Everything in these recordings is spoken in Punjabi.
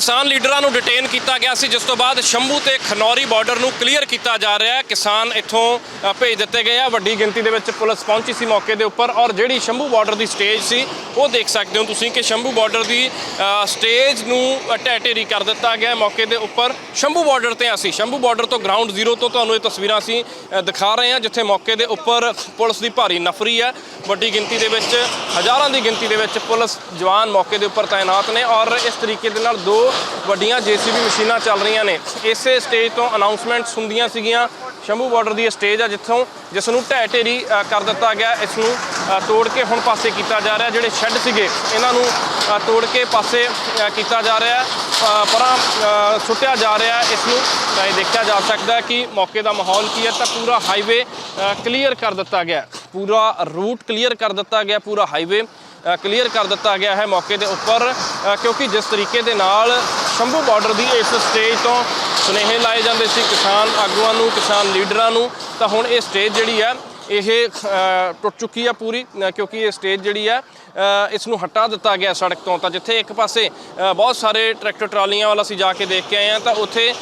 ਕਿਸਾਨ ਲੀਡਰਾਂ ਨੂੰ ਡਿਟੇਨ ਕੀਤਾ ਗਿਆ ਸੀ, ਜਿਸ ਤੋਂ ਬਾਅਦ ਸ਼ੰਭੂ ਤੇ ਖਨੌਰੀ ਬਾਰਡਰ ਨੂੰ ਕਲੀਅਰ ਕੀਤਾ ਜਾ ਰਿਹਾ ਹੈ। ਕਿਸਾਨ ਇੱਥੋਂ ਭੇਜ ਦਿੱਤੇ ਗਏ ਆ। ਵੱਡੀ ਗਿਣਤੀ ਦੇ ਵਿੱਚ ਪੁਲਿਸ ਪਹੁੰਚੀ ਸੀ ਮੌਕੇ ਦੇ ਉੱਪਰ ਔਰ ਜਿਹੜੀ ਸ਼ੰਭੂ ਬਾਰਡਰ ਦੀ ਸਟੇਜ ਸੀ, ਉਹ ਦੇਖ ਸਕਦੇ ਹੋ ਤੁਸੀਂ ਕਿ ਸ਼ੰਭੂ ਬਾਰਡਰ ਦੀ ਸਟੇਜ ਨੂੰ ਢਹਿ ਢੇਰੀ ਕਰ ਦਿੱਤਾ ਗਿਆ ਮੌਕੇ ਦੇ ਉੱਪਰ। ਸ਼ੰਭੂ ਬਾਰਡਰ ਤੇ ਅਸੀਂ, ਸ਼ੰਭੂ ਬਾਰਡਰ ਤੋਂ ਗਰਾਊਂਡ ਜ਼ੀਰੋ ਤੋਂ ਤੁਹਾਨੂੰ ਇਹ ਤਸਵੀਰਾਂ ਅਸੀਂ ਦਿਖਾ ਰਹੇ ਹਾਂ, ਜਿੱਥੇ ਮੌਕੇ ਦੇ ਉੱਪਰ ਪੁਲਿਸ ਦੀ ਭਾਰੀ ਨਫਰੀ ਹੈ। ਵੱਡੀ ਗਿਣਤੀ ਦੇ ਵਿੱਚ, ਹਜ਼ਾਰਾਂ ਦੀ ਗਿਣਤੀ ਦੇ ਵਿੱਚ ਪੁਲਿਸ ਜਵਾਨ ਮੌਕੇ ਦੇ ਉੱਪਰ ਤਾਇਨਾਤ ਨੇ ਔਰ ਇਸ ਤਰੀਕੇ ਦੇ ਨਾਲ ਦੋ ਵੱਡੀਆਂ ਜੀਸੀਬੀ ਮਸ਼ੀਨਾਂ ਚੱਲ ਰਹੀਆਂ ਨੇ। ਇਸੇ ਸਟੇਜ ਤੋਂ ਅਨਾਉਂਸਮੈਂਟਸ ਹੁੰਦੀਆਂ ਸੀਗੀਆਂ। ਸ਼ੰਭੂ ਬਾਰਡਰ ਦੀ ਇਹ ਸਟੇਜ ਆ ਜਿੱਥੋਂ ਜਿਸ ਨੂੰ ਢਹਿ ਢੇਰੀ ਕਰ ਦਿੱਤਾ ਗਿਆ। ਇਸ ਨੂੰ ਤੋੜ ਕੇ ਹੁਣ ਪਾਸੇ ਕੀਤਾ ਜਾ ਰਿਹਾ। ਜਿਹੜੇ ਸ਼ੈੱਡ ਸੀਗੇ, ਇਹਨਾਂ ਨੂੰ ਤੋੜ ਕੇ ਪਾਸੇ ਕੀਤਾ ਜਾ ਰਿਹਾ। ਪਰਾਂ ਸੁੱਟਿਆ ਜਾ ਰਿਹਾ। ਇਸ ਨੂੰ ਤਾਂ ਇਹ ਦੇਖਿਆ ਜਾ ਸਕਦਾ ਕਿ ਮੌਕੇ ਦਾ ਮਾਹੌਲ ਕੀ ਹੈ ਤਾਂ ਪੂਰਾ ਹਾਈਵੇ ਕਲੀਅਰ ਕਰ ਦਿੱਤਾ ਗਿਆ। ਪੂਰਾ ਰੂਟ ਕਲੀਅਰ ਕਰ ਦਿੱਤਾ ਗਿਆ। ਪੂਰਾ ਹਾਈਵੇ ਕਲੀਅਰ ਕਰ ਦਿੱਤਾ ਗਿਆ ਹੈ ਮੌਕੇ ਦੇ ਉੱਪਰ ਕਿਉਂਕਿ ਜਿਸ ਤਰੀਕੇ ਦੇ ਨਾਲ ਸ਼ੰਭੂ ਬਾਰਡਰ ਦੀ ਇਸ ਸਟੇਜ ਤੋਂ ਸੁਨੇਹੇ ਲਾਏ ਜਾਂਦੇ ਸੀ ਕਿਸਾਨ ਆਗੂਆਂ ਨੂੰ, ਕਿਸਾਨ ਲੀਡਰਾਂ ਨੂੰ, ਤਾਂ ਹੁਣ ਇਹ ਸਟੇਜ ਜਿਹੜੀ ਹੈ ਇਹ ਟੁੱਟ ਚੁੱਕੀ ਹੈ ਪੂਰੀ ਕਿਉਂਕਿ ਇਹ ਸਟੇਜ ਜਿਹੜੀ ਹੈ ਇਸ ਨੂੰ ਹਟਾ ਦਿੱਤਾ ਗਿਆ ਸੜਕ ਤੋਂ। ਤਾਂ ਜਿੱਥੇ ਇੱਕ ਪਾਸੇ ਬਹੁਤ ਸਾਰੇ ਟਰੈਕਟਰ ਟਰਾਲੀਆਂ ਵਾਲਾ ਅਸੀਂ ਜਾ ਕੇ ਦੇਖ ਕੇ ਆਏ ਹਾਂ ਤਾਂ ਉੱਥੇ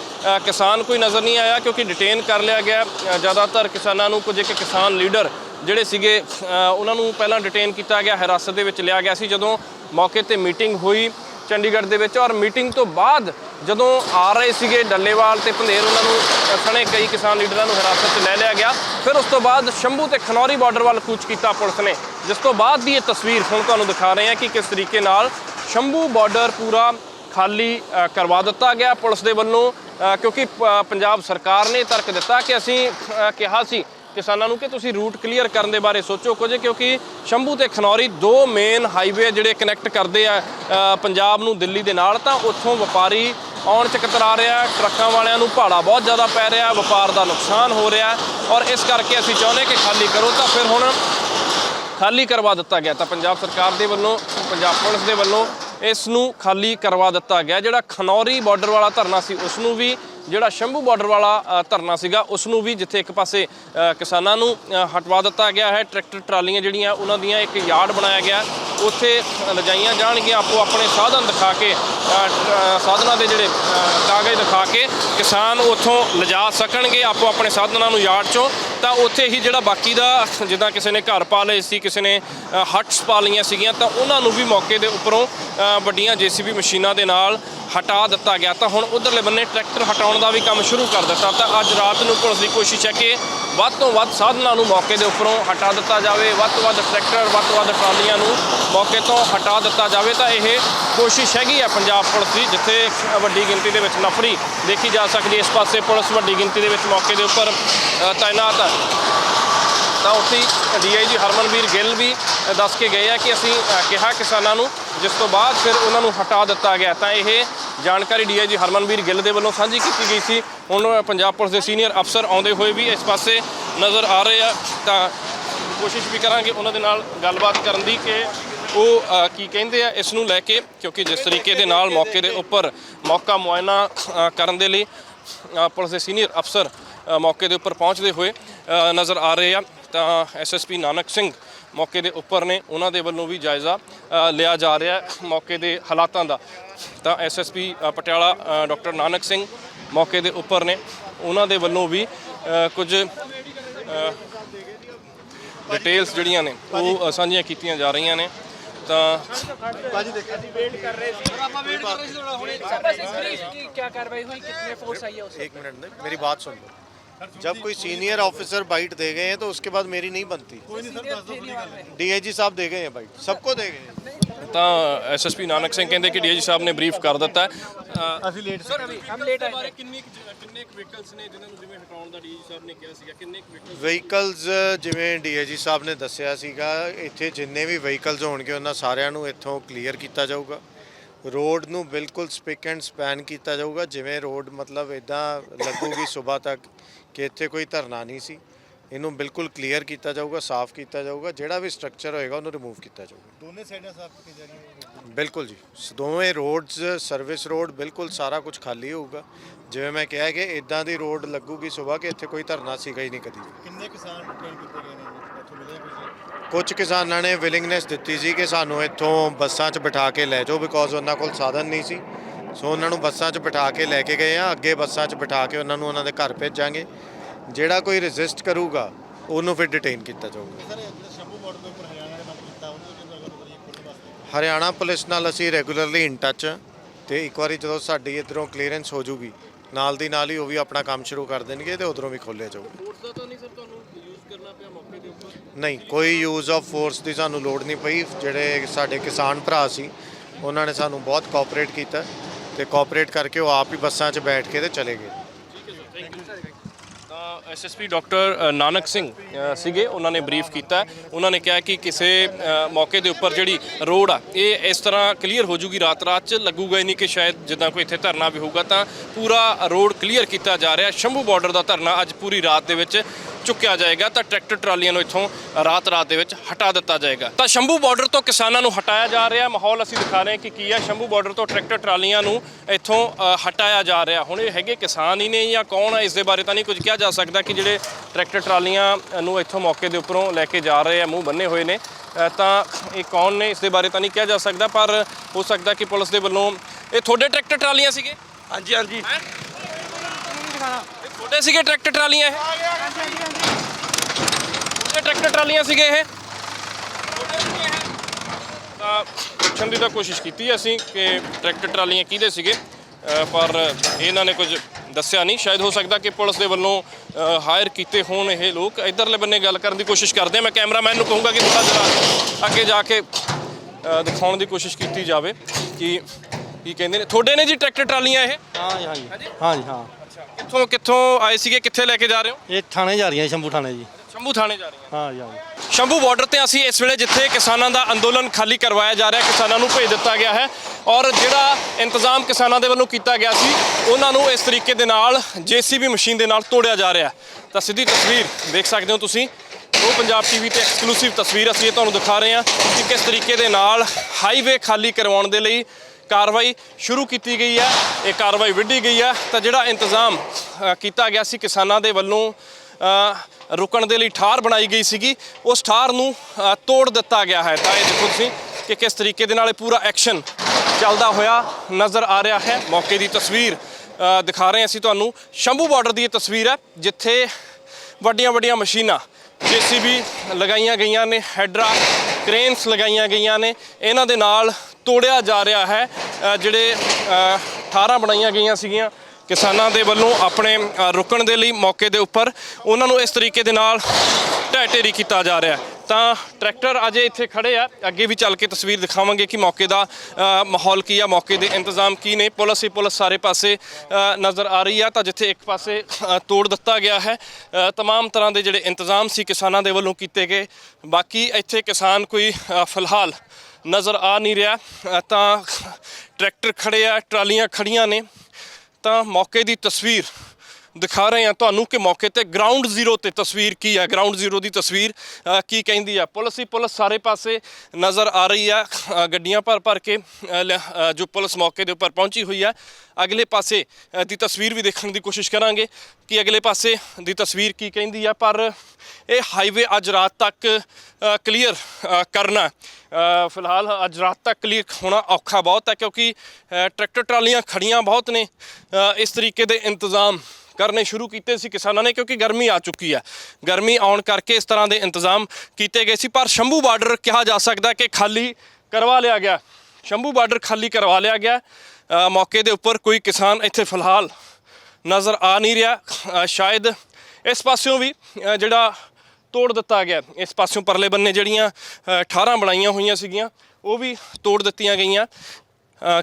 ਕਿਸਾਨ ਕੋਈ ਨਜ਼ਰ ਨਹੀਂ ਆਇਆ, ਕਿਉਂਕਿ ਡਿਟੇਨ ਕਰ ਲਿਆ ਗਿਆ। ਜ਼ਿਆਦਾਤਰ ਕਿਸਾਨਾਂ ਨੂੰ ਕੁਝ ਇੱਕ ਕਿਸਾਨ ਲੀਡਰ ਜਿਹੜੇ ਸੀਗੇ ਉਹਨਾਂ ਨੂੰ ਪਹਿਲਾਂ ਡਿਟੇਨ ਕੀਤਾ ਗਿਆ, ਹਿਰਾਸਤ ਦੇ ਵਿੱਚ ਲਿਆ ਗਿਆ ਸੀ। ਜਦੋਂ ਮੌਕੇ ਤੇ ਮੀਟਿੰਗ ਹੋਈ ਚੰਡੀਗੜ੍ਹ ਦੇ ਵਿੱਚ ਔਰ ਮੀਟਿੰਗ ਤੋਂ ਬਾਅਦ ਜਦੋਂ ਆ ਰਹੇ ਸੀਗੇ ਡੱਲੇਵਾਲ ਤੇ ਭੰਦੇਰ ਉਹਨਾਂ ਨੂੰ ਸਣੇ ਕਈ ਕਿਸਾਨ ਲੀਡਰਾਂ ਨੂੰ ਹਿਰਾਸਤ 'ਚ ਲੈ ਲਿਆ ਗਿਆ। ਫਿਰ ਉਸ ਤੋਂ ਬਾਅਦ ਸ਼ੰਭੂ ਤੇ ਖਨੌਰੀ ਬਾਰਡਰ ਵੱਲ ਕੂਚ ਕੀਤਾ ਪੁਲਿਸ ਨੇ। ਜਿਸ ਤੋਂ ਬਾਅਦ ਦੀ ਇਹ ਤਸਵੀਰ ਹੁਣ ਤੁਹਾਨੂੰ ਦਿਖਾ ਰਹੇ ਹਾਂ ਕਿ ਕਿਸ ਤਰੀਕੇ ਨਾਲ ਸ਼ੰਭੂ ਬਾਰਡਰ ਪੂਰਾ ਖਾਲੀ ਕਰਵਾ ਦਿੱਤਾ ਗਿਆ ਪੁਲਿਸ ਦੇ ਵੱਲੋਂ ਕਿਉਂਕਿ ਪੰਜਾਬ ਸਰਕਾਰ ਨੇ ਤਰਕ ਦਿੱਤਾ ਕਿ ਅਸੀਂ ਕਿਹਾ ਸੀ ਕਿਸਾਨਾਂ ਨੂੰ ਕਿ ਤੁਸੀਂ ਰੂਟ ਕਲੀਅਰ ਕਰਨ ਦੇ ਬਾਰੇ ਸੋਚੋ ਕੁਝ, ਕਿਉਂਕਿ ਸ਼ੰਭੂ ਤੇ ਖਨੌਰੀ ਦੋ ਮੇਨ ਹਾਈਵੇ ਜਿਹੜੇ ਕਨੈਕਟ ਕਰਦੇ ਆ ਪੰਜਾਬ ਨੂੰ ਦਿੱਲੀ ਦੇ ਨਾਲ, ਤਾਂ ਉੱਥੋਂ ਵਪਾਰੀ ਆਉਣ ਚ ਕਤਰਾ ਰਿਹਾ, ਟਰੱਕਾਂ ਵਾਲਿਆਂ ਨੂੰ ਭਾੜਾ ਬਹੁਤ ਜ਼ਿਆਦਾ ਪੈ ਰਿਹਾ, ਵਪਾਰ ਦਾ ਨੁਕਸਾਨ ਹੋ ਰਿਹਾ, ਔਰ ਇਸ ਕਰਕੇ ਅਸੀਂ ਚਾਹੁੰਦੇ ਕਿ ਖਾਲੀ ਕਰੋ, ਤਾਂ ਫਿਰ ਹੁਣ ਖਾਲੀ ਕਰਵਾ ਦਿੱਤਾ ਗਿਆ, ਤਾਂ ਪੰਜਾਬ ਸਰਕਾਰ ਦੇ ਵੱਲੋਂ, ਪੰਜਾਬ ਪੁਲਿਸ ਦੇ ਵੱਲੋਂ ਇਸ ਨੂੰ ਖਾਲੀ ਕਰਵਾ ਦਿੱਤਾ ਗਿਆ, ਜਿਹੜਾ ਖਨੌਰੀ ਬਾਰਡਰ ਵਾਲਾ ਧਰਨਾ ਸੀ ਉਸ ਨੂੰ ਵੀ ਜਿਹੜਾ ਸ਼ੰਭੂ ਬਾਰਡਰ ਵਾਲਾ ਧਰਨਾ ਸੀਗਾ ਉਸ ਨੂੰ ਵੀ ਜਿੱਥੇ ਇੱਕ ਪਾਸੇ ਕਿਸਾਨਾਂ ਨੂੰ ਹਟਵਾ ਦਿੱਤਾ ਗਿਆ ਹੈ ਟਰੈਕਟਰ ਟਰਾਲੀਆਂ ਜਿਹੜੀਆਂ ਉਹਨਾਂ ਦੀਆਂ ਇੱਕ ਯਾਰਡ ਬਣਾਇਆ ਗਿਆ। ਉੱਥੇ ਲਜਾਈਆਂ ਜਾਣਗੀਆਂ ਆਪੋ ਆਪਣੇ ਸਾਧਨ ਦਿਖਾ ਕੇ ਅ, ਸਾਧਨਾਂ ਦੇ ਜਿਹੜੇ ਕਾਗਜ਼ ਦਿਖਾ ਕੇ ਕਿਸਾਨ ਉੱਥੋਂ ਲਿਜਾ ਸਕਣਗੇ ਆਪੋ ਆਪਣੇ ਸਾਧਨਾਂ ਨੂੰ ਯਾਰਡ ਚੋਂ। ਤਾਂ ਉੱਥੇ ਹੀ ਜਿਹੜਾ ਬਾਕੀ ਦਾ ਜਿੱਦਾਂ ਕਿਸੇ ਨੇ ਘਰ ਪਾ ਲਏ ਸੀ ਕਿਸੇ ਨੇ ਹਟਸ ਪਾ ਲਈਆਂ ਸੀਗੀਆਂ ਤਾਂ ਉਹਨਾਂ ਨੂੰ ਵੀ ਮੌਕੇ ਦੇ ਉੱਪਰੋਂ ਅ, ਵੱਡੀਆਂ ਜੀਸੀਬੀ ਮਸ਼ੀਨਾਂ ਦੇ ਨਾਲ ਹਟਾ ਦਿੱਤਾ ਗਿਆ। ਤਾਂ ਹੁਣ ਉਧਰਲੇ ਬੰਨੇ ਟਰੈਕਟਰ ਹਟਾਉਣ ਦਾ ਵੀ ਕੰਮ ਸ਼ੁਰੂ ਕਰ ਦਿੱਤਾ। ਤਾਂ ਅੱਜ ਰਾਤ ਨੂੰ ਪੁਲਿਸ ਦੀ ਕੋਸ਼ਿਸ਼ ਹੈ ਕਿ ਵੱਧ ਤੋਂ ਵੱਧ ਸਾਧਨਾਂ ਨੂੰ ਮੌਕੇ ਦੇ ਉੱਪਰੋਂ ਹਟਾ ਦਿੱਤਾ ਜਾਵੇ, ਵੱਧ ਤੋਂ ਵੱਧ ਟਰੈਕਟਰ, ਵੱਧ ਤੋਂ ਵੱਧ ਟਰਾਲੀਆਂ ਨੂੰ ਮੌਕੇ ਤੋਂ ਹਟਾ ਦਿੱਤਾ ਜਾਵੇ ਤਾਂ ਇਹ ਕੋਸ਼ਿਸ਼ ਹੈਗੀ ਹੈ ਪੰਜਾਬ ਪੁਲਿਸ ਦੀ, ਜਿੱਥੇ ਵੱਡੀ ਗਿਣਤੀ ਦੇ ਵਿੱਚ ਨਫਰੀ ਦੇਖੀ ਜਾ ਸਕਦੀ ਹੈ। ਇਸ ਪਾਸੇ ਪੁਲਿਸ ਵੱਡੀ ਗਿਣਤੀ ਦੇ ਵਿੱਚ ਮੌਕੇ ਦੇ ਉੱਪਰ ਤਾਇਨਾਤ ਹੈ ਤਾਂ ਉੱਥੇ ਡੀਆਈਜੀ ਹਰਮਨਵੀਰ ਗਿੱਲ ਵੀ ਦੱਸ ਕੇ ਗਏ ਆ ਕਿ ਅਸੀਂ ਕਿਹਾ ਕਿਸਾਨਾਂ ਨੂੰ, ਜਿਸ ਤੋਂ ਬਾਅਦ ਫਿਰ ਉਹਨਾਂ ਨੂੰ ਹਟਾ ਦਿੱਤਾ ਗਿਆ। ਤਾਂ ਇਹ ਜਾਣਕਾਰੀ ਡੀਆਈਜੀ ਹਰਮਨਵੀਰ ਗਿੱਲ ਦੇ ਵੱਲੋਂ ਸਾਂਝੀ ਕੀਤੀ ਗਈ ਸੀ। ਹੁਣ ਪੰਜਾਬ ਪੁਲਿਸ ਦੇ ਸੀਨੀਅਰ ਅਫਸਰ ਆਉਂਦੇ ਹੋਏ ਵੀ ਇਸ ਪਾਸੇ ਨਜ਼ਰ ਆ ਰਹੇ ਆ। ਤਾਂ ਕੋਸ਼ਿਸ਼ ਵੀ ਕਰਾਂਗੇ ਉਹਨਾਂ ਦੇ ਨਾਲ ਗੱਲਬਾਤ ਕਰਨ ਦੀ ਕਿ ਉਹ ਕੀ ਕਹਿੰਦੇ ਆ ਇਸ ਨੂੰ ਲੈ ਕੇ, ਕਿਉਂਕਿ ਜਿਸ ਤਰੀਕੇ ਦੇ ਨਾਲ ਮੌਕੇ ਦੇ ਉੱਪਰ ਮੌਕਾ ਮੁਆਇਨਾ ਕਰਨ ਦੇ ਲਈ ਪੁਲਿਸ ਦੇ ਸੀਨੀਅਰ ਅਫਸਰ ਮੌਕੇ ਦੇ ਉੱਪਰ ਪਹੁੰਚਦੇ ਹੋਏ ਨਜ਼ਰ ਆ ਰਹੇ ਆ। ਤਾਂ ਐਸਐਸਪੀ ਨਾਨਕ ਸਿੰਘ ਮੌਕੇ ਦੇ ਉੱਪਰ ਨੇ ਉਹਨਾਂ ਦੇ ਵੱਲੋਂ ਵੀ ਜਾਇਜ਼ਾ ਲਿਆ ਜਾ ਰਿਹਾ ਮੌਕੇ ਦੇ ਹਾਲਾਤਾਂ ਦਾ ਤਾਂ ਐਸਐਸਪੀ ਪਟਿਆਲਾ ਡਾਕਟਰ ਨਾਨਕ ਸਿੰਘ ਮੌਕੇ ਦੇ ਉੱਪਰ ਨੇ ਉਹਨਾਂ ਦੇ ਵੱਲੋਂ ਵੀ ਕੁਝ ਡਿਟੇਲਸ ਜਿਹੜੀਆਂ ਨੇ ਉਹ ਸਾਂਝੀਆਂ ਕੀਤੀਆਂ ਜਾ ਰਹੀਆਂ ਨੇ ਤਾਂ ਬਾਜੀ ਦੇਖੋ ਅਸੀਂ ਵੇਟ ਕਰ ਰਹੇ ਸੀ ਆਪਾਂ ਵੇਟ ਕਰ ਰਹੇ ਸੀ ਥੋੜਾ ਹੁਣੇ ਕੀ ਕਾਰਵਾਈ ਹੋਈ ਕਿੰਨੇ ਫੋਰਸ ਆਈ ਹੈ ਉਸ 1 ਮਿੰਟ ਮੇਰੀ ਬਾਤ ਸੁਣ जब कोई सीनियर ऑफिसर बाइट दे गए हैं तो उसके बाद मेरी नहीं बनती डीआईजी साहब दे गए हैं बाइट सबको दे गए हैं ਤਾਂ ਐਸਐਸਪੀ ਨਾਨਕ ਸਿੰਘ ਕਹਿੰਦੇ ਕਿ ਡੀਆਈਜੀ ਸਾਹਿਬ ਨੇ ਬਰੀਫ ਕਰ ਦਿੱਤਾ ਹੈ ਅ, ਅਸੀਂ ਲੇਟ सर अभी हम लेट आए ਬਾਰੇ ਕਿੰਨੇ ਕੁ- ਕਿੰਨੇ ਵਹੀਕਲਸ ਨੇ ਜਿਨ੍ਹਾਂ ਨੂੰ ਜਿਵੇਂ ਹਟਾਉਣ ਦਾ ਡੀਜੀ ਸਾਹਿਬ ਨੇ ਕਿਹਾ ਸੀਗਾ ਕਿੰਨੇ ਵਹੀਕਲਸ ਵਹੀਕਲਸ ਜਿਵੇਂ ਡੀਆਈਜੀ ਸਾਹਿਬ ਨੇ ਦੱਸਿਆ ਸੀਗਾ ਇੱਥੇ ਜਿੰਨੇ ਵੀ ਵਹੀਕਲਸ ਹੋਣਗੇ ਉਹਨਾਂ ਸਾਰਿਆਂ ਨੂੰ ਇੱਥੋਂ ਕਲੀਅਰ ਕੀਤਾ ਜਾਊਗਾ ਰੋਡ ਨੂੰ ਬਿਲਕੁਲ ਸਪਿਕ ਐਂਡ ਸਪੈਨ ਕੀਤਾ ਜਾਊਗਾ ਜਿਵੇਂ ਰੋਡ ਮਤਲਬ ਇਦਾਂ ਲੱਗੂਗੀ ਸਵੇਰ ਤੱਕ ਕਿ ਇੱਥੇ ਕੋਈ ਧਰਨਾ ਨਹੀਂ ਸੀ। ਇਹਨੂੰ ਬਿਲਕੁਲ ਕਲੀਅਰ ਕੀਤਾ ਜਾਊਗਾ ਸਾਫ਼ ਕੀਤਾ ਜਾਊਗਾ ਜਿਹੜਾ ਵੀ ਸਟਰਕਚਰ ਹੋਏਗਾ ਉਹਨੂੰ ਰਿਮੂਵ ਕੀਤਾ ਜਾਊਗਾ। ਦੋਨੇ ਸਾਈਡਾਂ ਸਾਫ਼ ਕੀਤੀ ਜਾ ਰਹੀਆਂ ਬਿਲਕੁਲ ਜੀ। ਦੋਵੇਂ ਰੋਡਸ ਸਰਵਿਸ ਰੋਡ ਬਿਲਕੁਲ ਸਾਰਾ ਕੁਝ ਖਾਲੀ ਹੋਊਗਾ। ਜਿਵੇਂ ਮੈਂ ਕਿਹਾ ਕਿ ਇਦਾਂ ਦੀ ਰੋਡ ਲੱਗੂਗੀ ਸਵੇਰ ਕਿ ਇੱਥੇ ਕੋਈ ਧਰਨਾ ਸੀਗਾ ਹੀ ਨਹੀਂ ਕਦੀ। ਕਿੰਨੇ ਕਿਸਾਨ ਟ੍ਰੇਨ ਕੀਤੇ ਕੁਝ ਕਿਸਾਨਾਂ ਨੇ ਵਿਲਿੰਗਨੈਸ ਦਿੱਤੀ ਸੀ ਕਿ ਸਾਨੂੰ ਇੱਥੋਂ ਬੱਸਾਂ 'ਚ ਬਿਠਾ ਕੇ ਲੈ ਜਾਓ ਬਿਕੋਜ਼ ਉਹਨਾਂ ਕੋਲ ਸਾਧਨ ਨਹੀਂ ਸੀ। ਸੋ ਉਹਨਾਂ ਨੂੰ ਬੱਸਾਂ 'ਚ ਬਿਠਾ ਕੇ ਲੈ ਕੇ ਗਏ ਆ। ਅੱਗੇ ਬੱਸਾਂ 'ਚ ਬਿਠਾ ਕੇ ਉਹਨਾਂ ਨੂੰ ਉਹਨਾਂ ਦੇ ਘਰ ਭੇਜਾਂਗੇ। ਜਿਹੜਾ ਕੋਈ ਰੈਜ਼ਿਸਟ ਕਰੂਗਾ ਉਹਨੂੰ ਫਿਰ ਡਿਟੇਨ ਕੀਤਾ ਜਾਊਗਾ। ਹਰਿਆਣਾ ਪੁਲਿਸ ਨਾਲ ਅਸੀਂ ਰੈਗੂਲਰਲੀ ਇਨ ਟੱਚ ਤੇ ਇੱਕ ਵਾਰੀ ਜਦੋਂ ਸਾਡੀ ਇਧਰੋਂ ਕਲੀਅਰੈਂਸ ਹੋ ਜੂਗੀ ਨਾਲ ਦੀ ਨਾਲ ਹੀ ਉਹ ਵੀ ਆਪਣਾ ਕੰਮ ਸ਼ੁਰੂ ਕਰ ਦੇਣਗੇ ਤੇ ਉਧਰੋਂ ਵੀ ਖੋਲਿਆ ਜਾਊਗਾ। ਨਹੀਂ ਸਰ ਤੁਹਾਨੂੰ ਯੂਜ਼ ਕਰਨਾ ਪਿਆ ਮੌਕੇ ਦੇ ਉੱਪਰ? ਨਹੀਂ ਕੋਈ ਯੂਜ਼ ਆਫ ਫੋਰਸ ਦੀ ਸਾਨੂੰ ਲੋੜ ਨਹੀਂ ਪਈ। ਜਿਹੜੇ ਸਾਡੇ ਕਿਸਾਨ ਭਰਾ ਸੀ ਉਹਨਾਂ ਨੇ ਸਾਨੂੰ ਬਹੁਤ ਕੋਆਪਰੇਟ ਕੀਤਾ ਤੇ ਕੋਆਪਰੇਟ ਕਰਕੇ ਉਹ ਆਪ ਹੀ ਬੱਸਾਂ 'ਚ ਬੈਠ ਕੇ ਤੇ ਚਲੇ ਗਏ। ਤਾਂ ਐਸਐਸਪੀ ਡਾਕਟਰ ਨਾਨਕ ਸਿੰਘ ਅ, ਸੀਗੇ ਉਹਨਾਂ ਨੇ ਬਰੀਫ ਕੀਤਾ। ਉਹਨਾਂ ਨੇ ਕਿਹਾ ਕਿ ਕਿਸੇ ਅ, ਮੌਕੇ ਦੇ ਉੱਪਰ ਜਿਹੜੀ ਰੋਡ ਆ ਇਹ ਇਸ ਤਰ੍ਹਾਂ ਕਲੀਅਰ ਹੋ ਜੂਗੀ ਰਾਤ ਰਾਤ ਚ ਲੱਗੂਗਾ ਹੀ ਨਹੀਂ ਕਿ ਸ਼ਾਇਦ ਜਿੱਦਾਂ ਕੋਈ ਇੱਥੇ ਧਰਨਾ ਵੀ ਹੋਊਗਾ। ਤਾਂ ਪੂਰਾ ਰੋਡ ਕਲੀਅਰ ਕੀਤਾ ਜਾ ਰਿਹਾ। ਸ਼ੰਭੂ ਬਾਰਡਰ ਦਾ ਧਰਨਾ ਅੱਜ ਪੂਰੀ ਰਾਤ ਦੇ ਵਿੱਚ ਚੁੱਕਿਆ ਜਾਏਗਾ ਤਾਂ ਟਰੈਕਟਰ ਟਰਾਲੀਆਂ ਨੂੰ ਇੱਥੋਂ ਰਾਤ ਰਾਤ ਦੇ ਵਿੱਚ ਹਟਾ ਦਿੱਤਾ ਜਾਏਗਾ। ਤਾਂ ਸ਼ੰਭੂ ਬਾਰਡਰ ਤੋਂ ਕਿਸਾਨਾਂ ਨੂੰ ਹਟਾਇਆ ਜਾ ਰਿਹਾ। ਮਾਹੌਲ ਅਸੀਂ ਦਿਖਾ ਰਹੇ ਹਾਂ ਕਿ ਕੀ ਹੈ ਸ਼ੰਭੂ ਬਾਰਡਰ ਤੋਂ ਟਰੈਕਟਰ ਟਰਾਲੀਆਂ ਨੂੰ ਇੱਥੋਂ ਹਟਾਇਆ ਜਾ ਰਿਹਾ। ਹੁਣ ਇਹ ਹੈਗੇ ਕਿਸਾਨ ਹੀ ਨੇ ਜਾਂ ਕੌਣ ਹੈ ਇਸ ਦੇ ਬਾਰੇ ਤਾਂ ਨਹੀਂ ਕੁਝ ਕਿਹਾ ਜਾ ਸਕਦਾ ਕਿ ਜਿਹੜੇ ਟਰੈਕਟਰ ਟਰਾਲੀਆਂ ਨੂੰ ਇੱਥੋਂ ਮੌਕੇ ਦੇ ਉੱਪਰੋਂ ਲੈ ਕੇ ਜਾ ਰਹੇ ਆ ਮੂੰਹ ਬੰਨੇ ਹੋਏ ਨੇ। ਤਾਂ ਇਹ ਕੌਣ ਨੇ ਇਸ ਦੇ ਬਾਰੇ ਤਾਂ ਨਹੀਂ ਕਿਹਾ ਜਾ ਸਕਦਾ ਪਰ ਹੋ ਸਕਦਾ ਕਿ ਪੁਲਿਸ ਦੇ ਵੱਲੋਂ ਇਹ ਤੁਹਾਡੇ ਟਰੈਕਟਰ ਟਰਾਲੀਆਂ ਸੀਗੇ? ਹਾਂਜੀ ਹਾਂਜੀ। ਤੁਹਾਡੇ ਸੀਗੇ ਟਰੈਕਟਰ ਟਰਾਲੀਆਂ ਇਹ? ਤੁਹਾਡੇ ਟਰੈਕਟਰ ਟਰਾਲੀਆਂ ਸੀਗੇ ਇਹ? ਤਾਂ ਪੁੱਛਣ ਦੀ ਤਾਂ ਕੋਸ਼ਿਸ਼ ਕੀਤੀ ਅਸੀਂ ਕਿ ਟਰੈਕਟਰ ਟਰਾਲੀਆਂ ਕਿਹਦੇ ਸੀਗੇ ਅ, ਪਰ ਇਹਨਾਂ ਨੇ ਕੁਝ ਦੱਸਿਆ ਨਹੀਂ। ਸ਼ਾਇਦ ਹੋ ਸਕਦਾ ਕਿ ਪੁਲਿਸ ਦੇ ਵੱਲੋਂ ਹਾਇਰ ਕੀਤੇ ਹੋਣ ਇਹ ਲੋਕ। ਇਧਰਲੇ ਬੰਨੇ ਗੱਲ ਕਰਨ ਦੀ ਕੋਸ਼ਿਸ਼ ਕਰਦੇ ਆ ਮੈਂ ਕੈਮਰਾਮੈਨ ਨੂੰ ਕਹੂੰਗਾ ਕਿ ਥੋੜਾ ਜਿਹਾ ਅੱਗੇ ਜਾ ਕੇ ਅ, ਦਿਖਾਉਣ ਦੀ ਕੋਸ਼ਿਸ਼ ਕੀਤੀ ਜਾਵੇ ਕਿ ਕੀ ਕਹਿੰਦੇ ਨੇ। ਤੁਹਾਡੇ ਨੇ ਜੀ ਟਰੈਕਟਰ ਟਰਾਲੀਆਂ ਇਹ? ਹਾਂ ਜੀ। ਹਾਂਜੀ? ਹਾਂ ਜੀ ਹਾਂ। ਕਿੱਥੋਂ ਕਿੱਥੋਂ ਆਏ ਸੀਗੇ? ਕਿੱਥੇ ਲੈ ਕੇ ਜਾ ਰਹੇ ਹੋ? ਇਹ ਥਾਣੇ ਜਾ ਰਹੀਆਂ ਸ਼ੰਭੂ ਥਾਣੇ ਜੀ। ਸ਼ੰਭੂ ਥਾਣੇ ਜਾ ਰਹੀਆਂ। ਹਾਂ ਜੀ ਹਾਂ ਜੀ। ਸ਼ੰਭੂ ਬਾਰਡਰ ਤੇ ਅਸੀਂ ਇਸ ਵੇਲੇ ਜਿੱਥੇ ਕਿਸਾਨਾਂ ਦਾ ਅੰਦੋਲਨ ਖਾਲੀ ਕਰਵਾਇਆ ਜਾ ਰਿਹਾ ਕਿਸਾਨਾਂ ਨੂੰ ਭੇਜ ਦਿੱਤਾ ਗਿਆ ਹੈ ਔਰ ਜਿਹੜਾ ਇੰਤਜ਼ਾਮ ਕਿਸਾਨਾਂ ਦੇ ਵੱਲੋਂ ਕੀਤਾ ਗਿਆ ਸੀ ਉਹਨਾਂ ਨੂੰ ਇਸ ਤਰੀਕੇ ਦੇ ਨਾਲ ਜੀਸੀਬੀ ਮਸ਼ੀਨ ਦੇ ਨਾਲ ਤੋੜਿਆ ਜਾ ਰਿਹਾ ਤਾਂ ਸਿੱਧੀ ਤਸਵੀਰ ਦੇਖ ਸਕਦੇ ਹੋ ਤੁਸੀਂ। ਉਹ ਪੰਜਾਬ ਟੀਵੀ ਤੇ ਐਕਸਕਲੂਸਿਵ ਤਸਵੀਰ ਅਸੀਂ ਇਹ ਤੁਹਾਨੂੰ ਦਿਖਾ ਰਹੇ ਹਾਂ ਕਿ ਕਿਸ ਤਰੀਕੇ ਦੇ ਨਾਲ ਹਾਈਵੇ ਖਾਲੀ ਕਰਵਾਉਣ ਦੇ ਲਈ ਕਾਰਵਾਈ ਸ਼ੁਰੂ ਕੀਤੀ ਗਈ ਹੈ, ਇਹ ਕਾਰਵਾਈ ਵਿੱਢੀ ਗਈ ਹੈ। ਤਾਂ ਜਿਹੜਾ ਇੰਤਜ਼ਾਮ ਕੀਤਾ ਗਿਆ ਸੀ ਕਿਸਾਨਾਂ ਦੇ ਵੱਲੋਂ ਰੁਕਣ ਦੇ ਲਈ ਠਾਰ ਬਣਾਈ ਗਈ ਸੀਗੀ, ਉਸ ਠਾਰ ਨੂੰ ਤੋੜ ਦਿੱਤਾ ਗਿਆ ਹੈ। ਤਾਂ ਇਹ ਦੇਖੋ ਤੁਸੀਂ ਕਿ ਕਿਸ ਤਰੀਕੇ ਦੇ ਨਾਲ ਇਹ ਪੂਰਾ ਐਕਸ਼ਨ ਚੱਲਦਾ ਹੋਇਆ ਨਜ਼ਰ ਆ ਰਿਹਾ ਹੈ। ਮੌਕੇ ਦੀ ਤਸਵੀਰ ਦਿਖਾ ਰਹੇ ਅਸੀਂ ਤੁਹਾਨੂੰ। ਸ਼ੰਭੂ ਬਾਰਡਰ ਦੀ ਇਹ ਤਸਵੀਰ ਹੈ, ਜਿੱਥੇ ਵੱਡੀਆਂ ਵੱਡੀਆਂ ਮਸ਼ੀਨਾਂ, ਜੀਸੀਬੀ ਲਗਾਈਆਂ ਗਈਆਂ ਨੇ, ਹੈਡਰਾ ਕ੍ਰੇਨਸ ਲਗਾਈਆਂ ਗਈਆਂ ਨੇ। ਇਹਨਾਂ ਦੇ ਨਾਲ ਤੋੜਿਆ ਜਾ ਰਿਹਾ ਹੈ ਅ, ਜਿਹੜੇ ਅ, ਠਾਰਾਂ ਬਣਾਈਆਂ ਗਈਆਂ ਸੀਗੀਆਂ ਕਿਸਾਨਾਂ ਦੇ ਵੱਲੋਂ ਆਪਣੇ ਅ, ਰੁਕਣ ਦੇ ਲਈ ਮੌਕੇ ਦੇ ਉੱਪਰ ਉਹਨਾਂ ਨੂੰ ਇਸ ਤਰੀਕੇ ਦੇ ਨਾਲ ਢਹਿ ਢੇਰੀ ਕੀਤਾ ਜਾ ਰਿਹਾ ਹੈ। ਤਾਂ ਟਰੈਕਟਰ ਅਜੇ ਇੱਥੇ ਖੜੇ ਆ ਅੱਗੇ ਵੀ ਚੱਲ ਕੇ ਤਸਵੀਰ ਦਿਖਾਵਾਂਗੇ ਕਿ ਮੌਕੇ ਦਾ ਅ, ਮਾਹੌਲ ਕੀ ਆ ਮੌਕੇ ਦੇ ਇੰਤਜ਼ਾਮ ਕੀ ਨੇ ਪੁਲਿਸ ਹੀ ਪੁਲਿਸ ਸਾਰੇ ਪਾਸੇ ਅ, ਨਜ਼ਰ ਆ ਰਹੀ ਆ ਤਾਂ ਜਿੱਥੇ ਇੱਕ ਪਾਸੇ ਅ, ਤੋੜ ਦਿੱਤਾ ਗਿਆ ਹੈ ਅ, तमाम ਤਰ੍ਹਾਂ ਦੇ ਜਿਹੜੇ ਇੰਤਜ਼ਾਮ ਸੀ ਕਿਸਾਨਾਂ ਦੇ ਵੱਲੋਂ ਕੀਤੇ ਗਏ ਬਾਕੀ ਇੱਥੇ ਕਿਸਾਨ ਕੋਈ ਅ, ਫਿਲਹਾਲ ਨਜ਼ਰ ਆ ਨਹੀਂ ਰਿਹਾ। ਤਾਂ ਟਰੈਕਟਰ ਖੜੇ ਆ, ਟਰਾਲੀਆਂ ਖੜੀਆਂ ਨੇ। ਤਾਂ ਮੌਕੇ ਦੀ ਤਸਵੀਰ ਦਿਖਾ ਰਹੇ ਹਾਂ ਤੁਹਾਨੂੰ ਕਿ ਮੌਕੇ ਤੇ ਗਰਾਊਂਡ ਜ਼ੀਰੋ ਤੇ ਤਸਵੀਰ ਕੀ ਹੈ। ਗਰਾਊਂਡ ਜ਼ੀਰੋ ਦੀ ਤਸਵੀਰ ਕੀ ਕਹਿੰਦੀ ਹੈ। ਪੁਲਿਸ ਹੀ ਪੁਲਿਸ ਸਾਰੇ ਪਾਸੇ ਨਜ਼ਰ ਆ ਰਹੀ ਹੈ। ਗੱਡੀਆਂ ਭਰ ਭਰ ਕੇ ਅ, ਜੋ ਪੁਲਿਸ ਮੌਕੇ ਦੇ ਉੱਪਰ ਪਹੁੰਚੀ ਹੋਈ ਹੈ। ਅਗਲੇ ਪਾਸੇ ਦੀ ਤਸਵੀਰ ਵੀ ਦੇਖਣ ਦੀ ਕੋਸ਼ਿਸ਼ ਕਰਾਂਗੇ ਕਿ ਅਗਲੇ ਪਾਸੇ ਦੀ ਤਸਵੀਰ ਕੀ ਕਹਿੰਦੀ ਹੈ। ਪਰ ਇਹ ਹਾਈਵੇ ਅੱਜ ਰਾਤ ਤੱਕ ਕਲੀਅਰ ਕਰਨਾ ਫਿਲਹਾਲ ਅੱਜ ਰਾਤ ਤੱਕ ਕਲੀਅਰ ਹੋਣਾ ਔਖਾ ਬਹੁਤ ਹੈ ਕਿਉਂਕਿ ਟਰੈਕਟਰ ਟਰਾਲੀਆਂ ਖੜੀਆਂ ਬਹੁਤ ਨੇ। ਇਸ ਤਰੀਕੇ ਦੇ ਇੰਤਜ਼ਾਮ ਕਰਨੇ ਸ਼ੁਰੂ ਕੀਤੇ ਸੀ ਕਿਸਾਨਾਂ ਨੇ ਕਿਉਂਕਿ ਗਰਮੀ ਆ ਚੁੱਕੀ ਹੈ। ਗਰਮੀ ਆਉਣ ਕਰਕੇ ਇਸ ਤਰ੍ਹਾਂ ਦੇ ਇੰਤਜ਼ਾਮ ਕੀਤੇ ਗਏ ਸੀ। ਪਰ ਸ਼ੰਭੂ ਬਾਰਡਰ ਕਿਹਾ ਜਾ ਸਕਦਾ ਕਿ ਖਾਲੀ ਕਰਵਾ ਲਿਆ ਗਿਆ। ਸ਼ੰਭੂ ਬਾਰਡਰ ਖਾਲੀ ਕਰਵਾ ਲਿਆ ਗਿਆ। ਮੌਕੇ ਦੇ ਉੱਪਰ ਕੋਈ ਕਿਸਾਨ ਇੱਥੇ ਫਿਲਹਾਲ ਨਜ਼ਰ ਆ ਨਹੀਂ ਰਿਹਾ। ਸ਼ਾਇਦ ਇਸ ਪਾਸਿਓਂ ਵੀ ਜਿਹੜਾ ਤੋੜ ਦਿੱਤਾ ਗਿਆ। ਇਸ ਪਾਸਿਓਂ ਪਰਲੇ ਬੰਨੇ ਜਿਹੜੀਆਂ ਅ, 18 ਬਣਾਈਆਂ ਹੋਈਆਂ ਸੀਗੀਆਂ ਉਹ ਵੀ ਤੋੜ ਦਿੱਤੀਆਂ ਗਈਆਂ।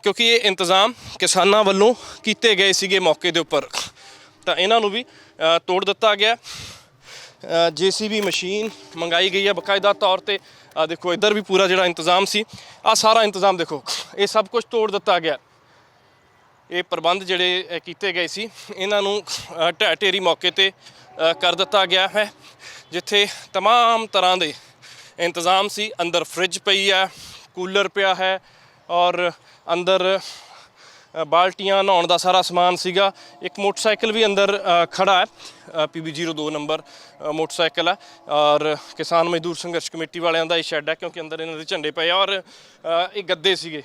ਕਿਉਂਕਿ ਇਹ ਇੰਤਜ਼ਾਮ ਕਿਸਾਨਾਂ ਵੱਲੋਂ ਕੀਤੇ ਗਏ ਸੀਗੇ ਮੌਕੇ ਦੇ ਉੱਪਰ। ਤਾਂ ਇਹਨਾਂ ਨੂੰ ਵੀ ਅ, ਤੋੜ ਦਿੱਤਾ ਗਿਆ ਜੀਸੀਬੀ ਮਸ਼ੀਨ ਮੰਗਾਈ ਗਈ ਹੈ ਬਕਾਇਦਾ ਤੌਰ ਤੇ ਆ ਦੇਖੋ ਇੱਧਰ ਵੀ ਪੂਰਾ ਜਿਹੜਾ ਇੰਤਜ਼ਾਮ ਸੀ ਆ ਸਾਰਾ ਇੰਤਜ਼ਾਮ ਦੇਖੋ ਇਹ ਸਭ ਕੁਝ ਤੋੜ ਦਿੱਤਾ ਗਿਆ ਇਹ ਪ੍ਰਬੰਧ ਜਿਹੜੇ ਅ, ਕੀਤੇ ਗਏ ਸੀ ਇਹਨਾਂ ਨੂੰ ਅ, ਢਹਿ ਢੇਰੀ ਮੌਕੇ ਤੇ ਅ, ਕਰ ਦਿੱਤਾ ਗਿਆ ਹੈ ਜਿੱਥੇ तमाम ਤਰ੍ਹਾਂ ਦੇ ਇੰਤਜ਼ਾਮ ਸੀ ਅੰਦਰ ਫ੍ਰਿਜ ਪਈ ਹੈ ਕੂਲਰ ਪਿਆ ਹੈ ਔਰ ਅੰਦਰ ਅ, ਬਾਲਟੀਆਂ ਨਹਾਉਣ ਦਾ ਸਾਰਾ ਸਮਾਨ ਸੀਗਾ। ਇੱਕ ਮੋਟਰਸਾਈਕਲ ਵੀ ਅੰਦਰ ਅ, ਖੜਾ ਹੈ। PB02 ਨੰਬਰ ਮੋਟਰਸਾਈਕਲ ਹੈ। ਔਰ ਕਿਸਾਨ ਮਜ਼ਦੂਰ ਸੰਘਰਸ਼ ਕਮੇਟੀ ਵਾਲਿਆਂ ਦਾ ਇਹ ਸ਼ੈੱਡ ਹੈ ਕਿਉਂਕਿ ਅੰਦਰ ਇਹਨਾਂ ਦੇ ਝੰਡੇ ਪਏ ਆ ਔਰ ਇਹ ਗੱਦੇ ਸੀਗੇ।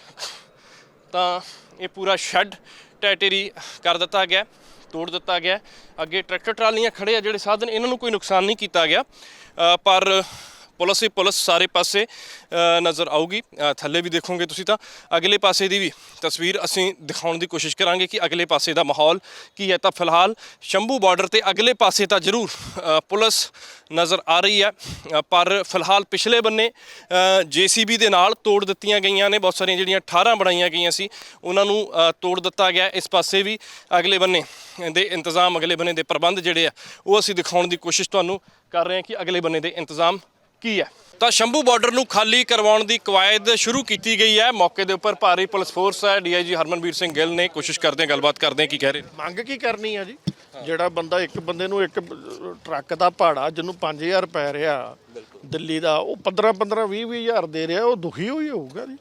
ਤਾਂ ਇਹ ਪੂਰਾ ਸ਼ੈੱਡ ਟੈਟੇਰੀ ਕਰ ਦਿੱਤਾ ਗਿਆ ਤੋੜ ਦਿੱਤਾ ਗਿਆ। ਅੱਗੇ ਟਰੈਕਟਰ ਟਰਾਲੀਆਂ ਖੜੇ ਆ ਜਿਹੜੇ ਸਾਧਨ ਇਹਨਾਂ ਨੂੰ ਕੋਈ ਨੁਕਸਾਨ ਨਹੀਂ ਕੀਤਾ ਗਿਆ। ਪਰ ਪੁਲਿਸ ਹੀ ਪੁਲਿਸ ਸਾਰੇ ਪਾਸੇ ਨਜ਼ਰ ਆਊਗੀ। ਥੱਲੇ ਵੀ ਦੇਖੋਗੇ ਤੁਸੀਂ ਤਾਂ। ਅਗਲੇ ਪਾਸੇ ਦੀ ਵੀ ਤਸਵੀਰ ਅਸੀਂ ਦਿਖਾਉਣ ਦੀ ਕੋਸ਼ਿਸ਼ ਕਰਾਂਗੇ ਕਿ ਅਗਲੇ ਪਾਸੇ ਦਾ ਮਾਹੌਲ ਕੀ ਹੈ। ਤਾਂ ਫਿਲਹਾਲ ਸ਼ੰਭੂ ਬਾਰਡਰ ਤੇ ਅਗਲੇ ਪਾਸੇ ਤਾਂ ਜ਼ਰੂਰ ਪੁਲਿਸ ਨਜ਼ਰ ਆ ਰਹੀ ਹੈ। ਪਰ ਫਿਲਹਾਲ ਪਿਛਲੇ ਬੰਨੇ ਜੀਸੀਬੀ ਦੇ ਨਾਲ ਤੋੜ ਦਿੱਤੀਆਂ ਗਈਆਂ ਨੇ। ਬਹੁਤ ਸਾਰੀਆਂ ਜਿਹੜੀਆਂ 18 ਬਣਾਈਆਂ ਗਈਆਂ ਸੀ, ਉਹਨਾਂ ਨੂੰ ਤੋੜ ਦਿੱਤਾ ਗਿਆ। ਇਸ ਪਾਸੇ ਵੀ ਅਗਲੇ ਬੰਨੇ ਦੇ ਇੰਤਜ਼ਾਮ, ਅਗਲੇ ਬੰਨੇ ਦੇ ਪ੍ਰਬੰਧ ਜਿਹੜੇ ਆ, ਉਹ ਅਸੀਂ ਦਿਖਾਉਣ ਦੀ ਕੋਸ਼ਿਸ਼ ਤੁਹਾਨੂੰ ਕਰ ਰਹੇ ਹਾਂ ਕਿ ਅਗਲੇ ਬੰਨੇ ਦੇ ਇੰਤਜ਼ਾਮ ਕੀ ਹੈ? ਤਾਂ ਸ਼ੰਭੂ ਬਾਰਡਰ ਨੂੰ ਖਾਲੀ ਕਰਵਾਉਣ ਦੀ ਕਵਾਇਦ ਸ਼ੁਰੂ ਕੀਤੀ ਗਈ ਹੈ। ਮੌਕੇ ਦੇ ਉੱਪਰ ਭਾਰੀ ਪੁਲਿਸ ਫੋਰਸ ਹੈ। ਡੀਆਈਜੀ ਹਰਮਨਵੀਰ ਸਿੰਘ ਗਿੱਲ ਨੇ ਕੋਸ਼ਿਸ਼ ਕਰਦੇ ਹਾਂ ਗੱਲਬਾਤ ਕਰਦੇ ਹਾਂ ਕੀ ਕਹਿ ਰਹੇ ਨੇ। ਮੰਗ ਕੀ ਕਰਨੀ ਆ ਜੀ? ਜਿਹੜਾ ਬੰਦਾ ਇੱਕ ਬੰਦੇ ਨੂੰ ਇੱਕ ਟਰੱਕ ਦਾ ਭਾੜਾ ਜਿਹਨੂੰ 5000 ਪੈ ਰਿਹਾ ਦਿੱਲੀ ਦਾ ਉਹ 15 15 20 ਹਜ਼ਾਰ ਦੇ ਰਿਹਾ ਉਹ ਦੁਖੀ ਹੋਈ ਹੋਊਗਾ ਜੀ।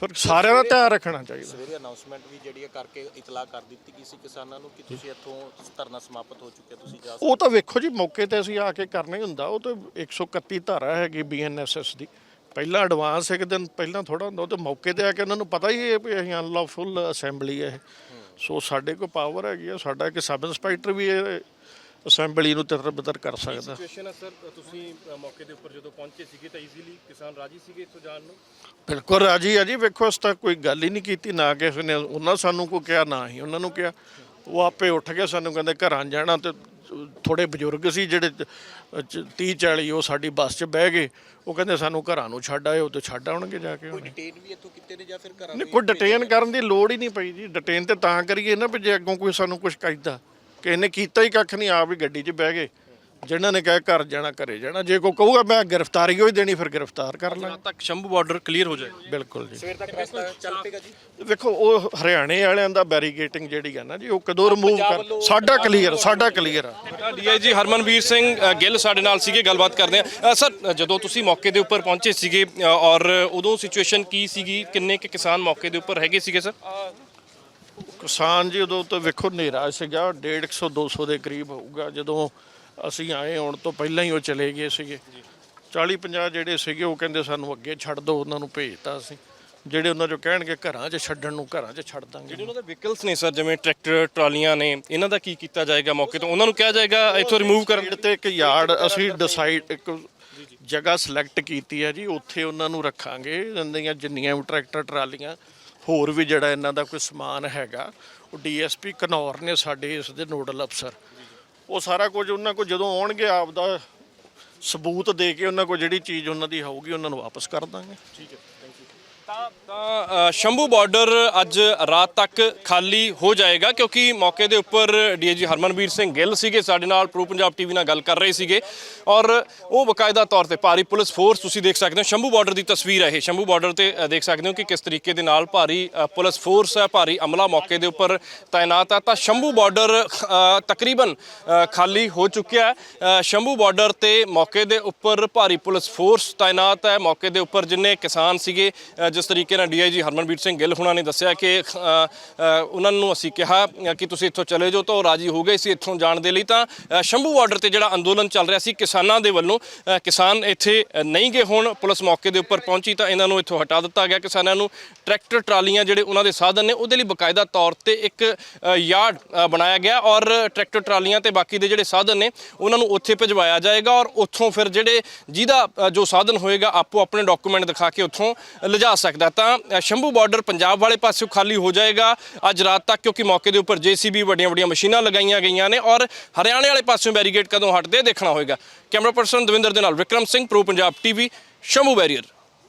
ਫਿਰ ਸਾਰਿਆਂ ਦਾ ਧਿਆਨ ਰੱਖਣਾ ਚਾਹੀਦਾ। ਸਵੇਰੇ ਅਨਾਉਂਸਮੈਂਟ ਵੀ ਜਿਹੜੀ ਹੈ ਕਰਕੇ ਇਤਲਾਹ ਕਰ ਦਿੱਤੀ ਗਈ ਸੀ ਕਿਸਾਨਾਂ ਨੂੰ ਕਿ ਤੁਸੀਂ ਇੱਥੋਂ ਧਰਨਾ ਸਮਾਪਤ ਹੋ ਚੁੱਕਿਆ ਤੁਸੀਂ ਜਾ ਉਹ ਤਾਂ ਵੇਖੋ ਜੀ ਮੌਕੇ ਤੇ ਅਸੀਂ ਆ ਕੇ ਕਰਨਾ ਹੀ ਹੁੰਦਾ। ਉਹ ਤਾਂ 131 ਧਾਰਾ ਹੈਗੀ ਬੀਐਨਐਸਐਸ ਦੀ। ਪਹਿਲਾਂ ਐਡਵਾਂਸ ਇੱਕ ਦਿਨ ਪਹਿਲਾਂ ਥੋੜਾ ਹੁੰਦਾ ਉਹ ਤੇ ਮੌਕੇ ਤੇ ਆ ਕੇ ਉਹਨਾਂ ਨੂੰ ਪਤਾ ਹੀ ਹੈ ਵੀ ਅਸੀਂ ਅਨਲawful ਅਸੈਂਬਲੀ ਹੈ ਇਹ। ਸੋ ਸਾਡੇ ਕੋਲ ਪਾਵਰ ਹੈਗੀ ਆ ਸਾਡਾ ਇੱਕ ਸਬ ਇੰਸਪੈਕਟਰ ਵੀ ਅਸੈਂਬਲੀ ਨੂੰ ਤਿੱਤਰ ਬਿਤਰ ਕਰ ਸਕਦਾ। ਸਿਚੁਏਸ਼ਨ ਹੈ ਸਰ? ਤੁਸੀਂ ਮੌਕੇ ਦੇ ਉੱਪਰ ਜਦੋਂ ਪਹੁੰਚੇ ਸੀਗੇ ਤਾਂ ਈਜ਼ੀਲੀ ਕਿਸਾਨ ਰਾਜੀ ਸੀਗੇ ਇੱਥੋਂ ਜਾਣ ਨੂੰ? ਬਿਲਕੁਲ ਰਾਜੀ ਆ ਜੀ। ਵੇਖੋ ਇਸ ਤੱਕ ਕੋਈ ਗੱਲ ਹੀ ਨਹੀਂ ਕੀਤੀ ਨਾ ਕਿਸੇ ਨੇ। ਉਹਨਾਂ ਸਾਨੂੰ ਕੋਈ ਕਿਹਾ ਨਾ ਹੀ ਉਹਨਾਂ ਨੂੰ ਕਿਹਾ। ਉਹ ਆਪੇ ਉੱਠ ਕੇ ਸਾਨੂੰ ਕਹਿੰਦੇ ਘਰਾਂ ਜਾਣਾ ਤੇ ਥੋੜੇ ਬਜ਼ੁਰਗ ਸੀ ਜਿਹੜੇ 30 40 ਉਹ ਸਾਡੀ ਬੱਸ 'ਚ ਬਹਿ ਗਏ। ਉਹ ਕਹਿੰਦੇ ਸਾਨੂੰ ਘਰਾਂ ਨੂੰ ਛੱਡ ਆਇਓ ਤੇ ਛੱਡ ਆਉਣਗੇ ਜਾ ਕੇ। ਉਹਨੇ ਡਿਟੇਨ ਵੀ ਇੱਥੋਂ ਕਿਤੇ ਨੇ ਜਾਂ ਫਿਰ ਘਰਾਂ ਨਹੀਂ ਕੋਈ ਡਿਟੇਨ ਕਰਨ ਦੀ ਲੋੜ ਹੀ ਨਹੀਂ ਪਈ ਜੀ। ਡਿਟੇਨ ਤੇ ਤਾਂ ਕਰੀਏ ਨਾ ਵੀ ਜੇ ਅੱਗੋਂ ਕੋਈ ਸਾਨੂੰ ਕੁਝ ਕਹਿੰਦਾ। ਕਿ ਇਹਨੇ ਕੀਤਾ ਹੀ ਕੱਖ ਨਹੀਂ ਆਪ ਹੀ ਗੱਡੀ 'ਚ ਬਹਿ ਗਏ। ਜਿਨ੍ਹਾਂ ਨੇ ਕਿਹਾ ਘਰ ਜਾਣਾ ਘਰੇ ਜਾਣਾ। ਜੇ ਕੋਈ ਕਹੂਗਾ ਮੈਂ ਗ੍ਰਿਫਤਾਰੀ ਹੋਈ ਦੇਣੀ ਫਿਰ ਗ੍ਰਿਫਤਾਰ ਕਰ ਲਾਂਗੇ। ਜਦ ਤੱਕ ਸ਼ੰਭੂ ਬਾਰਡਰ ਕਲੀਅਰ ਹੋ ਜਾਏ ਬਿਲਕੁਲ ਜੀ। ਸਵੇਰ ਤੱਕ ਰਸਤਾ ਚੱਲ ਪਏਗਾ ਜੀ? ਵੇਖੋ ਉਹ ਹਰਿਆਣੇ ਵਾਲਿਆਂ ਦਾ ਬੈਰੀਗੇਟਿੰਗ ਜਿਹੜੀ ਹੈ ਨਾ ਜੀ ਉਹ ਕਦੋਂ ਰਿਮੂਵ ਕਰ ਸਾਡਾ ਕਲੀਅਰ ਸਾਡਾ ਕਲੀਅਰ ਆ। ਡੀਆਈਜੀ ਹਰਮਨਵੀਰ ਸਿੰਘ ਗਿੱਲ ਸਾਡੇ ਨਾਲ ਸੀਗੇ ਗੱਲਬਾਤ ਕਰਦੇ ਆ। ਸਰ ਜਦੋਂ ਤੁਸੀਂ ਮੌਕੇ ਦੇ ਉੱਪਰ ਪਹੁੰਚੇ ਸੀਗੇ ਔਰ ਉਦੋਂ ਸਿਚੁਏਸ਼ਨ ਕੀ ਸੀਗੀ? ਕਿੰਨੇ ਕੁ ਕਿਸਾਨ ਮੌਕੇ ਦੇ ਉੱਪਰ ਹੈਗੇ ਸੀਗੇ ਸਰ? ਕਿਸਾਨ ਜੀ ਉਦੋਂ ਤਾਂ ਵੇਖੋ ਹਨੇਰਾ ਸੀਗਾ 150 200 ਦੇ ਕਰੀਬ ਹੋਊਗਾ। ਜਦੋਂ ਅਸੀਂ ਆਏ ਆਉਣ ਤੋਂ ਪਹਿਲਾਂ ਹੀ ਉਹ ਚਲੇ ਗਏ ਸੀਗੇ। 40 50 ਜਿਹੜੇ ਸੀਗੇ ਉਹ ਕਹਿੰਦੇ ਸਾਨੂੰ ਅੱਗੇ ਛੱਡ ਦਿਓ ਉਹਨਾਂ ਨੂੰ ਭੇਜਤਾ ਅਸੀਂ। ਜਿਹੜੇ ਉਹਨਾਂ ਚੋਂ ਕਹਿਣਗੇ ਘਰਾਂ 'ਚ ਛੱਡਣ ਨੂੰ ਘਰਾਂ 'ਚ ਛੱਡ ਦਾਂਗੇ। ਜਿਹੜੇ ਉਹਨਾਂ ਦੇ ਵਹੀਕਲਸ ਨੇ ਸਰ ਜਿਵੇਂ ਟਰੈਕਟਰ ਟਰਾਲੀਆਂ ਨੇ ਇਹਨਾਂ ਦਾ ਕੀ ਕੀਤਾ ਜਾਏਗਾ ਮੌਕੇ ਤੋਂ? ਉਹਨਾਂ ਨੂੰ ਕਿਹਾ ਜਾਏਗਾ ਇੱਥੋਂ ਰਿਮੂਵ ਕਰਨ? ਤੇ ਇੱਕ ਯਾਰਡ ਅਸੀਂ ਡਿਸਾਈਡ ਇੱਕ ਜਗ੍ਹਾ ਸਿਲੈਕਟ ਕੀਤੀ ਹੈ ਜੀ ਉੱਥੇ ਉਹਨਾਂ ਨੂੰ ਰੱਖਾਂਗੇ। ਜਿੰਨੀਆਂ ਵੀ ਟਰੈਕਟਰ ਟਰਾਲੀਆਂ ਹੋਰ ਵੀ ਜਿਹੜਾ ਇਹਨਾਂ ਦਾ ਕੋਈ ਸਮਾਨ ਹੈਗਾ, ਉਹ ਡੀਐਸਪੀ ਘਨੌਰ ਨੇ ਸਾਡੇ ਇਸ ਦੇ ਨੋਡਲ ਅਫਸਰ। ਉਹ ਸਾਰਾ ਕੁਝ ਉਹਨਾਂ ਕੋਲ ਜਦੋਂ ਆਉਣਗੇ ਆਪ ਦਾ ਸਬੂਤ ਦੇ ਕੇ ਉਹਨਾਂ ਕੋਲ ਜਿਹੜੀ ਚੀਜ਼ ਉਹਨਾਂ ਦੀ ਹੋਊਗੀ, ਉਹਨਾਂ ਨੂੰ ਵਾਪਸ ਕਰ ਦਾਂਗੇ। ਠੀਕ ਹੈ। ਤਾਂ ਸ਼ੰਭੂ ਬਾਰਡਰ ਅੱਜ ਰਾਤ ਤੱਕ ਖਾਲੀ ਹੋ ਜਾਏਗਾ ਕਿਉਂਕਿ ਮੌਕੇ ਦੇ ਉੱਪਰ ਡੀਏਜੀ ਹਰਮਨਵੀਰ ਸਿੰਘ ਗਿੱਲ ਸੀਗੇ, ਸਾਡੇ ਨਾਲ ਪ੍ਰੋ ਪੰਜਾਬ ਟੀਵੀ ਨਾਲ ਗੱਲ ਕਰ ਰਹੇ ਸੀਗੇ ਔਰ ਉਹ ਬਕਾਇਦਾ ਤੌਰ ਤੇ ਭਾਰੀ ਪੁਲਿਸ ਫੋਰਸ ਤੁਸੀਂ ਦੇਖ ਸਕਦੇ ਹੋ, ਸ਼ੰਭੂ ਬਾਰਡਰ ਦੀ ਤਸਵੀਰ ਹੈ ਇਹ, ਸ਼ੰਭੂ ਬਾਰਡਰ ਤੇ ਦੇਖ ਸਕਦੇ ਹੋ ਕਿ ਕਿਸ ਤਰੀਕੇ ਦੇ ਨਾਲ ਭਾਰੀ ਪੁਲਿਸ ਫੋਰਸ ਹੈ, ਭਾਰੀ ਅਮਲਾ ਮੌਕੇ ਦੇ ਉੱਪਰ ਤਾਇਨਾਤ ਹੈ, ਤਾਂ ਸ਼ੰਭੂ ਬਾਰਡਰ ਤਕਰੀਬਨ ਖਾਲੀ ਹੋ ਚੁੱਕਿਆ ਹੈ। ਸ਼ੰਭੂ ਬਾਰਡਰ ਤੇ ਮੌਕੇ ਦੇ ਉੱਪਰ ਭਾਰੀ ਪੁਲਿਸ ਫੋਰਸ ਤਾਇਨਾਤ ਹੈ, ਮੌਕੇ ਦੇ ਉੱਪਰ ਜਿੰਨੇ ਕਿਸਾਨ ਸੀਗੇ ਜਿਸ ਤਰੀਕੇ ਨਾਲ ਡੀਆਈਜੀ ਹਰਮਨਵੀਰ ਸਿੰਘ ਗਿੱਲ ਹੁਣਾਂ ਨੇ ਦੱਸਿਆ ਕਿ ਉਹਨਾਂ ਨੂੰ ਅਸੀਂ ਕਿਹਾ ਕਿ ਤੁਸੀਂ ਇੱਥੋਂ ਚਲੇ ਜਾਓ ਤਾਂ ਉਹ ਰਾਜੀ ਹੋ ਗਏ ਸੀ ਇੱਥੋਂ ਜਾਣ ਦੇ ਲਈ ਤਾਂ ਸ਼ੰਭੂ ਬਾਰਡਰ ਤੇ ਜਿਹੜਾ ਅੰਦੋਲਨ ਚੱਲ ਰਿਹਾ ਸੀ ਕਿਸਾਨਾਂ ਦੇ ਵੱਲੋਂ ਕਿਸਾਨ ਇੱਥੇ ਨਹੀਂ ਗਏ ਹੁਣ, ਪੁਲਿਸ ਮੌਕੇ ਦੇ ਉੱਪਰ ਪਹੁੰਚੀ ਤਾਂ ਇਹਨਾਂ ਨੂੰ ਇੱਥੋਂ ਹਟਾ ਦਿੱਤਾ ਗਿਆ। ਕਿਸਾਨਾਂ ਨੂੰ ਟਰੈਕਟਰ, ਟਰਾਲੀਆਂ ਜਿਹੜੇ ਉਹਨਾਂ ਦੇ ਸਾਧਨ ਨੇ ਉਹਦੇ ਲਈ ਬਕਾਇਦਾ ਤੌਰ ਤੇ ਇੱਕ ਯਾਰਡ ਬਣਾਇਆ ਗਿਆ ਔਰ ਟਰੈਕਟਰ, ਟਰਾਲੀਆਂ ਤੇ ਬਾਕੀ ਦੇ ਜਿਹੜੇ ਸਾਧਨ ਨੇ ਉਹਨਾਂ ਨੂੰ ਉੱਥੇ ਭਿਜਵਾਇਆ ਜਾਏਗਾ ਔਰ ਉੱਥੋਂ ਫਿਰ ਜਿਹੜੇ ਜਿਹਦਾ ਜੋ ਸਾਧਨ ਹੋਏਗਾ ਆਪੋ ਆਪਣੇ ਡਾਕੂਮੈਂਟ ਦਿਖਾ ਕੇ ਉੱਥੋਂ ਲਿਜਾ ਸਕਦਾ ਸਕਦਾ ਤਾਂ ਸ਼ੰਭੂ ਬਾਰਡਰ ਪੰਜਾਬ ਵਾਲੇ ਪਾਸਿਓਂ ਖਾਲੀ ਹੋ ਜਾਏਗਾ ਅੱਜ ਰਾਤ ਤੱਕ, ਕਿਉਂਕਿ ਮੌਕੇ ਦੇ ਉੱਪਰ ਜੀਸੀਬੀ ਵੱਡੀਆਂ ਵੱਡੀਆਂ ਮਸ਼ੀਨਾਂ ਲਗਾਈਆਂ ਗਈਆਂ ਨੇ ਔਰ ਹਰਿਆਣੇ ਵਾਲੇ ਪਾਸਿਓਂ ਬੈਰੀਗੇਡ ਕਦੋਂ ਹਟਦੇ, ਦੇਖਣਾ ਹੋਏਗਾ। ਕੈਮਰਾ ਪਰਸਨ ਦਵਿੰਦਰ ਦੇ ਨਾਲ Vikram Singh, pro Punjab TV, Shambhu barrier.